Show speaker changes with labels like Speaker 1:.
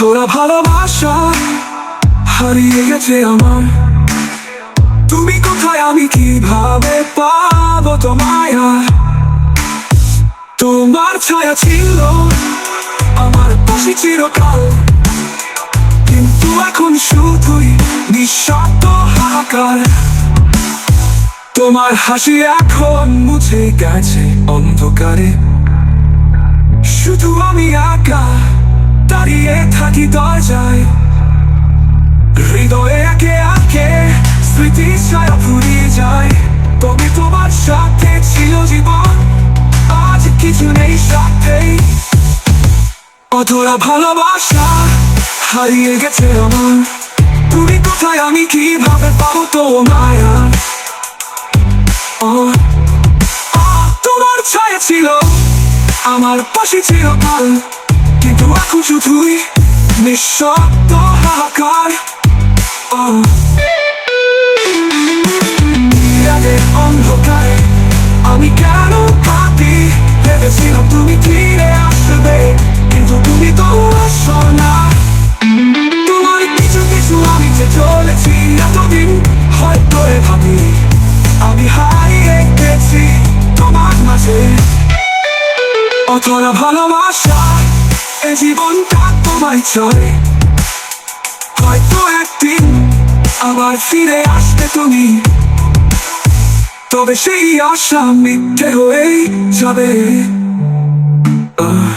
Speaker 1: ভালোবাসা হারিয়ে গেছে আমার। তুমি কোথায়, আমি কীভাবে পাবো তোমায়? তোমার ছায়া ছিল আমার পাশে চিরকাল। কিন্তু এখন শুধুই নিঃশব্দ হাহাকার। তোমার হাসি এখন মুছে গেছে অন্ধকারে। শুধু আমি একা। দাঁড়িয়ে থাকি দরজায়। হৃদয়ে একে একে স্মৃতি ছায়া ফুরিয়ে যায়। তবে তোমার সাথে ছিল জীবন আজ কিছু নেই সাথেই। অধরা ভালোবাসা হারিয়ে গেছে আমার। তুমি কোথায় আমি কীভাবে পাবো? ও, ও, তোমার ছায়া ছিল আমার পাশে ছিল কাল। কিন্তু এখন শুধুই নিঃশব্দ হাহাকার অন্ধকারে আমি কেন কাঁদি? ভেবেছিলাম তুমি ফিরে আসবে, কিন্তু তুমি তো আসো না। তোমার কিছু কিছু আমি যে চলেছি, এতদিন হয়তো আমি হারিয়ে গেছি তোমার মাঝে। অতরা ভালোবাসা এ জীবনটা তোমায় চলে হয়তো একদিন আবার ফিরে আসবে তুমি। তবে সেই আশা মিথ্যে হয়ে যাবে। আহ।